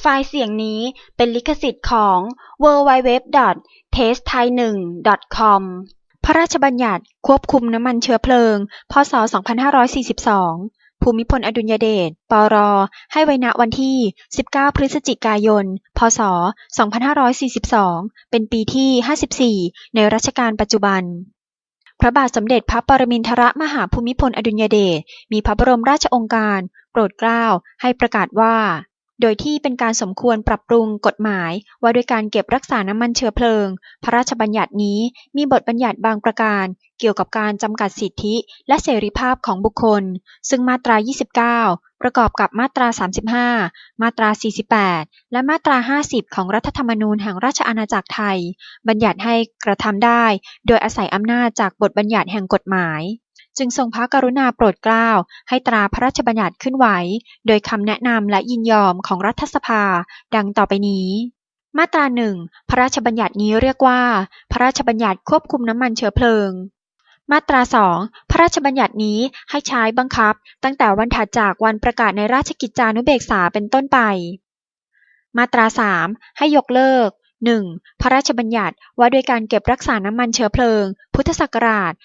ไฟล์เสียงนี้เป็นลิขสิทธิ์ของ www.testthai1.com พระราชบัญญัติควบคุมน้ำมันเชื้อเพลิง พ.ศ.2542 ภูมิพลอดุลยเดช ปร ให้ไว้ณวันที่ 19 พฤศจิกายน พ.ศ.2542 เป็นปีที่ 54 ในรัชกาลปัจจุบันพระบาทสมเด็จพระปรมินทรมหาภูมิพลอดุลยเดช มีพระบรมราชองการ โปรดเกล้าให้ประกาศว่า โดยที่เป็นการสมควรปรับปรุงกฎหมาย ว่าด้วยการเก็บรักษาน้ำมันเชื้อเพลิง พระราชบัญญัตินี้มีบทบัญญัติบางประการ เกี่ยวกับการจำกัดสิทธิและเสรีภาพของบุคคล ซึ่งมาตรา 29 ประกอบกับมาตรา 35 มาตรา 48 และมาตรา 50 ของรัฐธรรมนูญแห่งราชอาณาจักรไทย บัญญัติให้กระทำได้ โดยอาศัยอำนาจจากบทบัญญัติแห่งกฎหมาย จึงทรงพระกรุณาโปรดเกล้าให้ตราพระราชบัญญัติขึ้นไว้ โดยคำแนะนำและยินยอมของรัฐสภา ดังต่อไปนี้ มาตราหนึ่งพระราชบัญญัตินี้เรียกว่า พระราชบัญญัติควบคุมน้ำมันเชื้อเพลิง มาตราสองพระราชบัญญัตินี้ให้ใช้บังคับ ตั้งแต่วันถัดจากวันประกาศในราชกิจจานุเบกษาเป็นต้นไป มาตราสามให้ยกเลิก 1. พระราชบัญญัติว่าด้วยการเก็บรักษาน้ำมันเชื้อเพลิง พุทธศักราช 2474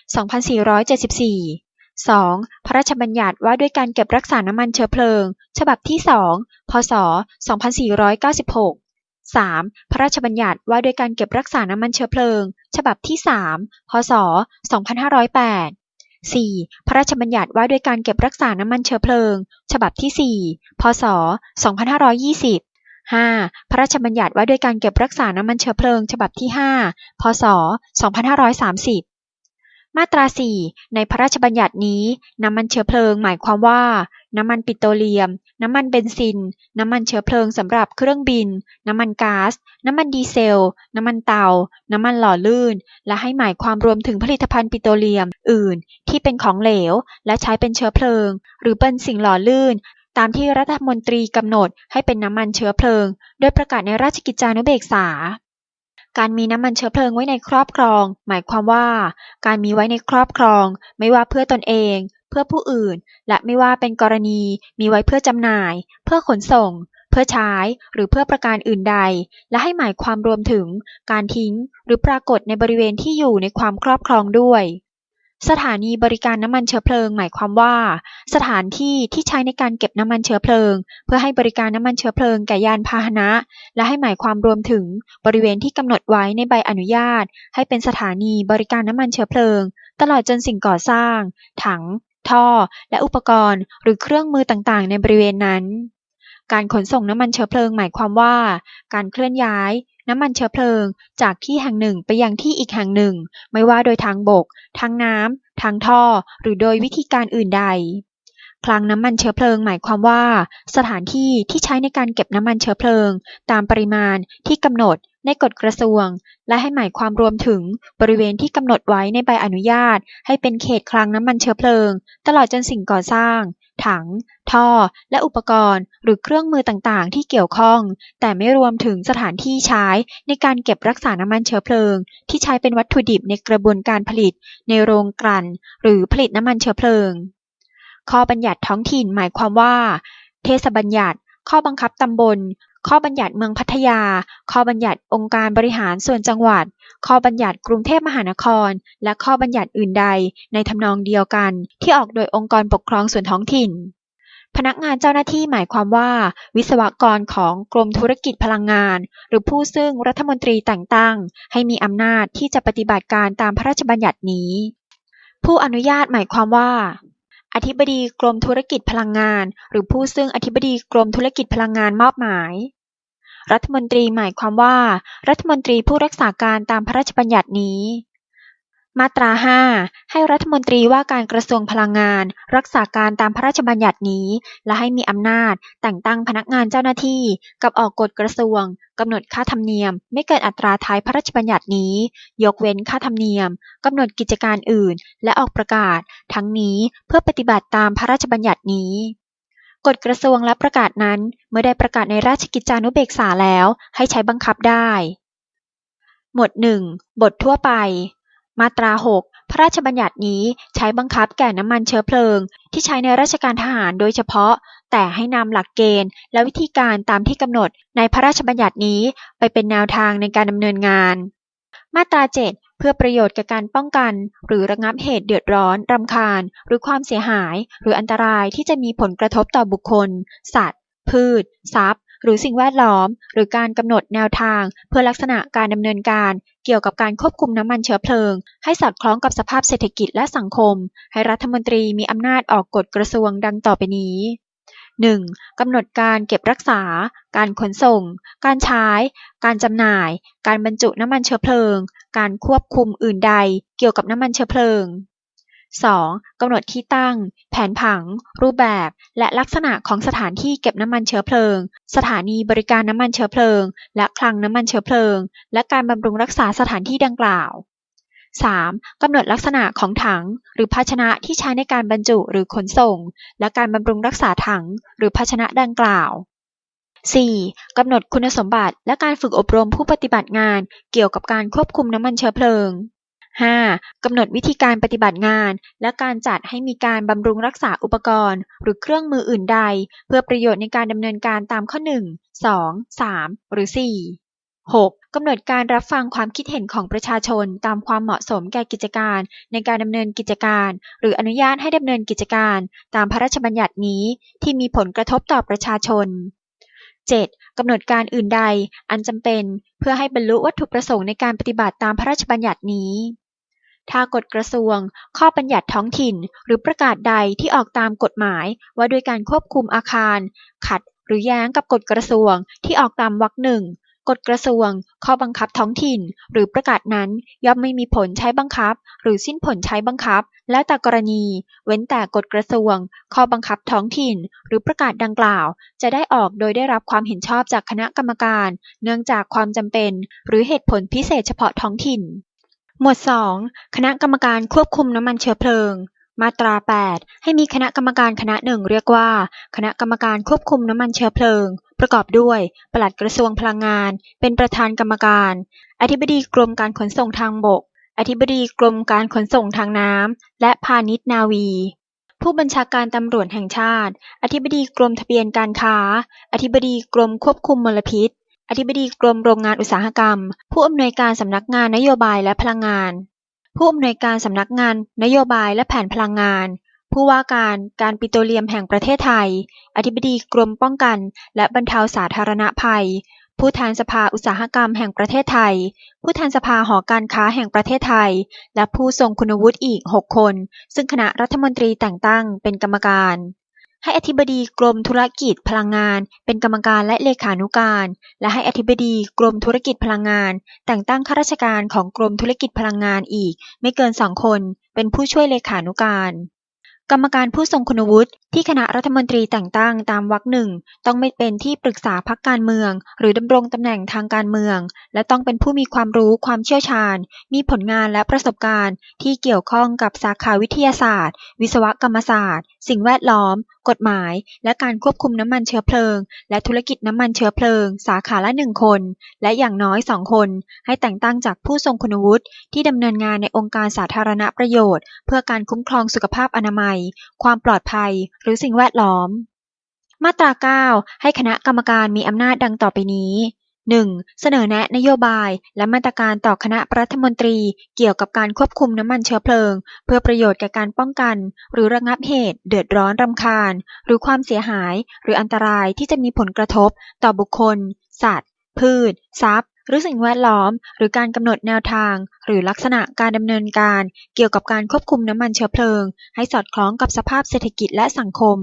2. พระราชบัญญัติว่าด้วยการเก็บรักษาน้ำมันเชื้อเพลิง ฉบับที่ 2 พศ 2496 3. พระราชบัญญัติว่าด้วยการเก็บรักษาน้ำมันเชื้อเพลิง ฉบับที่ 3 พศ 2508 4. พระราชบัญญัติว่าด้วยการเก็บรักษาน้ำมันเชื้อเพลิง ฉบับที่ 4 พศ 2520 5. พระราชบัญญัติว่าด้วยการเก็บรักษาน้ำมันเชื้อเพลิง ฉบับที่ 5 พศ 2530 มาตรา 4 ในพระราชบัญญัตินี้ น้ำมันเชื้อเพลิง หมายความว่า น้ำมันปิโตรเลียม น้ำมันเบนซิน น้ำมันเชื้อเพลิงสำหรับเครื่องบิน น้ำมันก๊าซ น้ำมันดีเซล น้ำมันเตา น้ำมันหล่อลื่น และให้หมายความรวมถึงผลิตภัณฑ์ปิโตรเลียม อื่น ที่เป็นของเหลว และใช้เป็นเชื้อเพลิง หรือเป็นสิ่งหล่อลื่น ตามที่รัฐมนตรีกำหนดให้เป็นน้ำมันเชื้อเพลิง โดยประกาศในราชกิจจานุเบกษา การมีน้ำมันเชื้อเพลิงไว้ในครอบครอง หมายความว่า การมีไว้ในครอบครอง ไม่ว่าเพื่อตนเอง เพื่อผู้อื่น และไม่ว่าเป็นกรณี มีไว้เพื่อจำหน่าย เพื่อขนส่ง เพื่อใช้ หรือเพื่อประการอื่นใด และให้หมายความรวมถึง การทิ้ง หรือปรากฏในบริเวณที่อยู่ในความครอบครองด้วย สถานีบริการน้ำมันเชื้อเพลิง หมายความว่า สถานที่ที่ใช้ในการเก็บน้ำมันเชื้อเพลิง เพื่อให้บริการน้ำมันเชื้อเพลิงแก่ยานพาหนะ และให้หมายความรวมถึงบริเวณที่กำหนดไว้ในใบอนุญาต ให้เป็นสถานีบริการน้ำมันเชื้อเพลิง ตลอดจนสิ่งก่อสร้าง ถัง ท่อ และอุปกรณ์ หรือเครื่องมือต่างๆ ในบริเวณนั้น การขนส่งน้ำมันเชื้อเพลิง หมายความว่า การเคลื่อนย้าย น้ำมันเชื้อเพลิง จากที่แห่งหนึ่งไปยังที่อีกแห่งหนึ่ง ไม่ว่าโดยทางบก ทางน้ำ ทางท่อ หรือโดยวิธีการอื่นใด คลังน้ำมันเชื้อเพลิงหมายความว่า สถานที่ที่ใช้ในการเก็บน้ำมันเชื้อเพลิง ตามปริมาณที่กำหนดในกฎกระทรวง และให้หมายความรวมถึงบริเวณที่กำหนดไว้ในใบอนุญาต ให้เป็นเขตคลังน้ำมันเชื้อเพลิง ตลอดจนสิ่งก่อสร้าง ถัง ท่อ และอุปกรณ์ หรือเครื่องมือต่าง ๆ ที่เกี่ยวข้อง แต่ไม่รวมถึงสถานที่ใช้ในการเก็บรักษาน้ำมันเชื้อเพลิง ที่ใช้เป็นวัตถุดิบในกระบวนการผลิต ในโรงกลั่น หรือผลิตน้ำมันเชื้อเพลิง ข้อบัญญัติท้องถิ่นหมายความว่า เทศบัญญัติ ข้อบังคับตำบล ข้อบัญญัติเมืองพัทยา ข้อบัญญัติองค์การบริหารส่วนจังหวัด ข้อบัญญัติกรุงเทพมหานคร และข้อบัญญัติอื่นใด ในทำนองเดียวกัน ที่ออกโดยองค์กรปกครองส่วนท้องถิ่น พนักงานเจ้าหน้าที่หมายความว่า วิศวกรของกรมธุรกิจพลังงาน หรือผู้ซึ่งรัฐมนตรีแต่งตั้ง ให้มีอำนาจที่จะปฏิบัติการตามพระราชบัญญัตินี้ ผู้อนุญาตหมายความว่าอธิบดีกรมธุรกิจพลังงาน หรือผู้ซึ่งอธิบดีกรมธุรกิจพลังงานมอบหมาย รัฐมนตรีหมายความว่า รัฐมนตรีผู้รักษาการตามพระราชบัญญัตินี้ มาตรา 5 ให้รัฐมนตรีว่าการกระทรวงพลังงาน รักษาการตามพระราชบัญญัตินี้ และให้มีอำนาจ แต่งตั้งพนักงานเจ้าหน้าที่ กับออกกฎกระทรวงกำหนดค่าธรรมเนียม ไม่เกินอัตราท้ายพระราชบัญญัตินี้ ยกเว้นค่าธรรมเนียมกำหนดกิจการอื่น และออกประกาศ ทั้งนี้เพื่อปฏิบัติตามพระราชบัญญัตินี้ กฎกระทรวงและประกาศนั้น เมื่อได้ประกาศในราชกิจจานุเบกษาแล้ว ให้ใช้บังคับได้ หมวด 1 บททั่วไป มาตรา 6 พระราชบัญญัตินี้ใช้บังคับแก่น้ำมันเชื้อเพลิง ที่ใช้ในราชการทหารโดยเฉพาะ แต่ให้นำหลักเกณฑ์ และวิธีการตามที่กำหนดในพระราชบัญญัตินี้ไปเป็นแนวทางในการดำเนินงาน มาตรา 7 เพื่อประโยชน์แก่การป้องกัน หรือระงับเหตุเดือดร้อน รำคาญ หรือความเสียหาย หรืออันตรายที่จะมีผลกระทบต่อบุคคล สัตว์ พืช ทรัพย์ หรือสิ่งแวดล้อม หรือการกำหนดแนวทาง เพื่อลักษณะการดำเนินการ เกี่ยวกับการควบคุมน้ำมันเชื้อเพลิง ให้สอดคล้องกับสภาพเศรษฐกิจและสังคม ให้รัฐมนตรีมีอำนาจออกกฎกระทรวงดังต่อไปนี้ 1. กำหนดการเก็บรักษา การขนส่ง การใช้ การจำหน่าย การบรรจุน้ำมันเชื้อเพลิง การควบคุมอื่นใดเกี่ยวกับน้ำมันเชื้อเพลิง 2. กำหนดที่ตั้ง แผนผัง รูปแบบ และลักษณะของสถานที่เก็บน้ำมันเชื้อเพลิง สถานีบริการน้ำมันเชื้อเพลิง และคลังน้ำมันเชื้อเพลิง และการบำรุงรักษาสถานที่ดังกล่าว 3. กำหนดลักษณะของถัง หรือภาชนะที่ใช้ในการบรรจุหรือขนส่ง และการบำรุงรักษาถัง หรือภาชนะดังกล่าว 4. กำหนดคุณสมบัติและการฝึกอบรมผู้ปฏิบัติงานเกี่ยวกับการควบคุมน้ำมันเชื้อเพลิง 5. กำหนดวิธีการปฏิบัติงาน และการจัดให้มีการบำรุงรักษาอุปกรณ์ หรือเครื่องมืออื่นใด เพื่อประโยชน์ในการดำเนินการตามข้อ 1 2 3 หรือ 4 6. กำหนดการรับฟังความคิดเห็นของประชาชน ตามความเหมาะสมแก่กิจการ ในการดำเนินกิจการ หรืออนุญาตให้ดำเนินกิจการ ตามพระราชบัญญัตินี้ที่มีผลกระทบต่อประชาชน 7. กำหนดการอื่นใด อันจำเป็นเพื่อให้บรรลุวัตถุประสงค์ในการปฏิบัติตามพระราชบัญญัตินี้ถ้ากฎกระทรวง ข้อบัญญัติท้องถิ่น หรือประกาศใดที่ออกตามกฎหมาย ว่าด้วยการควบคุมอาคาร ขัดหรือแย้งกับกฎกระทรวงที่ออกตามวรรคหนึ่ง กฎกระทรวง ข้อบังคับท้องถิ่น หรือประกาศนั้น ย่อมไม่มีผลใช้บังคับ หรือสิ้นผลใช้บังคับ แล้วแต่กรณี เว้นแต่กฎกระทรวง ข้อบังคับท้องถิ่น หรือประกาศดังกล่าว จะได้ออกโดยได้รับความเห็นชอบจากคณะกรรมการ เนื่องจากความจำเป็น หรือเหตุผลพิเศษเฉพาะท้องถิ่น หมวด 2 คณะกรรมการควบคุมน้ำมันเชื้อเพลิงมาตรา 8 ให้มีคณะกรรมการคณะหนึ่งเรียกว่า คณะกรรมการควบคุมน้ำมันเชื้อเพลิง ประกอบด้วย ปลัดกระทรวงพลังงาน เป็นประธานกรรมการ อธิบดีกรมการขนส่งทางบก อธิบดีกรมการขนส่งทางน้ำ และพาณิชย์นาวี ผู้บัญชาการตำรวจแห่งชาติ อธิบดีกรมทะเบียนการค้า อธิบดีกรมควบคุมมลพิษ อธิบดีกรมโรงงานอุตสาหกรรม ผู้อำนวยการสำนักงานนโยบายและพลังงาน ผู้อำนวยการสำนักงานนโยบายและแผนพลังงาน ผู้ว่าการการปิโตรเลียมแห่งประเทศไทย อธิบดีกรมป้องกันและบรรเทาสาธารณภัย ผู้แทนสภาอุตสาหกรรมแห่งประเทศไทย ผู้แทนสภาหอการค้าแห่งประเทศไทย และผู้ทรงคุณวุฒิอีก 6 คน ซึ่งคณะรัฐมนตรีแต่งตั้งเป็นกรรมการให้อธิบดีกรมธุรกิจพลังงาน เป็นกรรมการและเลขานุการ และให้อธิบดีกรมธุรกิจพลังงาน แต่งตั้งข้าราชการของกรมธุรกิจพลังงานอีก ไม่เกินสองคน เป็นผู้ช่วยเลขานุการ กรรมการผู้ทรงคุณวุฒิที่คณะรัฐมนตรีแต่งตั้งตามวรรคหนึ่งต้องไม่เป็นที่ปรึกษาพรรคการเมือง หรือดำรงตำแหน่งทางการเมือง และต้องเป็นผู้มีความรู้ความเชี่ยวชาญ มีผลงานและประสบการณ์ที่เกี่ยวข้องกับสาขาวิทยาศาสตร์ วิศวกรรมศาสตร์ สิ่งแวดล้อม กฎหมาย และการควบคุมน้ำมันเชื้อเพลิง และธุรกิจน้ำมันเชื้อเพลิง สาขาละหนึ่งคน และอย่างน้อยสองคน ให้แต่งตั้งจากผู้ทรงคุณวุฒิที่ดำเนินงานในองค์การสาธารณประโยชน์ เพื่อการคุ้มครองสุขภาพอนามัย ความปลอดภัย หรือสิ่งแวดล้อม มาตรา 9 ให้คณะกรรมการมีอำนาจดังต่อไปนี้ 1. เสนอแนะนโยบายและมาตรการต่อคณะรัฐมนตรีเกี่ยวกับการควบคุมน้ำมันเชื้อเพลิง เพื่อประโยชน์แก่การป้องกัน หรือระงับเหตุ เดือดร้อนรำคาญ หรือความเสียหาย หรืออันตรายที่จะมีผลกระทบ ต่อบุคคล สัตว์ พืช ทรัพย์ หรือสิ่งแวดล้อม หรือการกำหนดแนวทาง หรือลักษณะการดำเนินการ เกี่ยวกับการควบคุมน้ำมันเชื้อเพลิง ให้สอดคล้องกับสภาพเศรษฐกิจและสังคม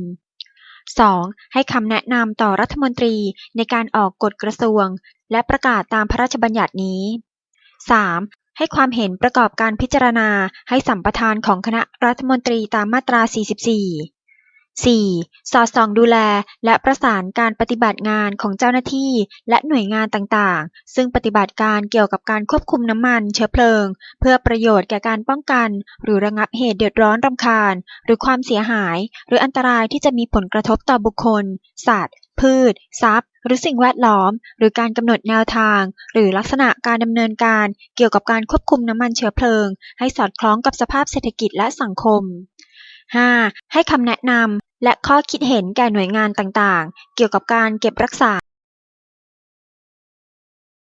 2. ให้คำแนะนำต่อรัฐมนตรีในการออกกฎกระทรวง และประกาศตามพระราชบัญญัตินี้ 3. ให้ความเห็นประกอบการพิจารณาให้สัมปทานของคณะรัฐมนตรีตามมาตรา 44 4. สอดส่องดูแลและประสานการปฏิบัติงานของเจ้าหน้าที่และหน่วยงานต่าง ๆ ซึ่งปฏิบัติการเกี่ยวกับการควบคุมน้ำมันเชื้อเพลิง เพื่อประโยชน์แก่การป้องกัน หรือระงับเหตุเดือดร้อนรำคาญ หรือความเสียหาย หรืออันตรายที่จะมีผลกระทบต่อบุคคล สัตว์ พืช ทรัพย์ หรือสิ่งแวดล้อม หรือการกำหนดแนวทาง หรือลักษณะการดำเนินการเกี่ยวกับการควบคุมน้ำมันเชื้อเพลิง ให้สอดคล้องกับสภาพเศรษฐกิจและสังคม 5. ให้คำแนะนำและข้อคิดเห็นแก่หน่วยงานต่าง ๆ เกี่ยวกับการเก็บรักษา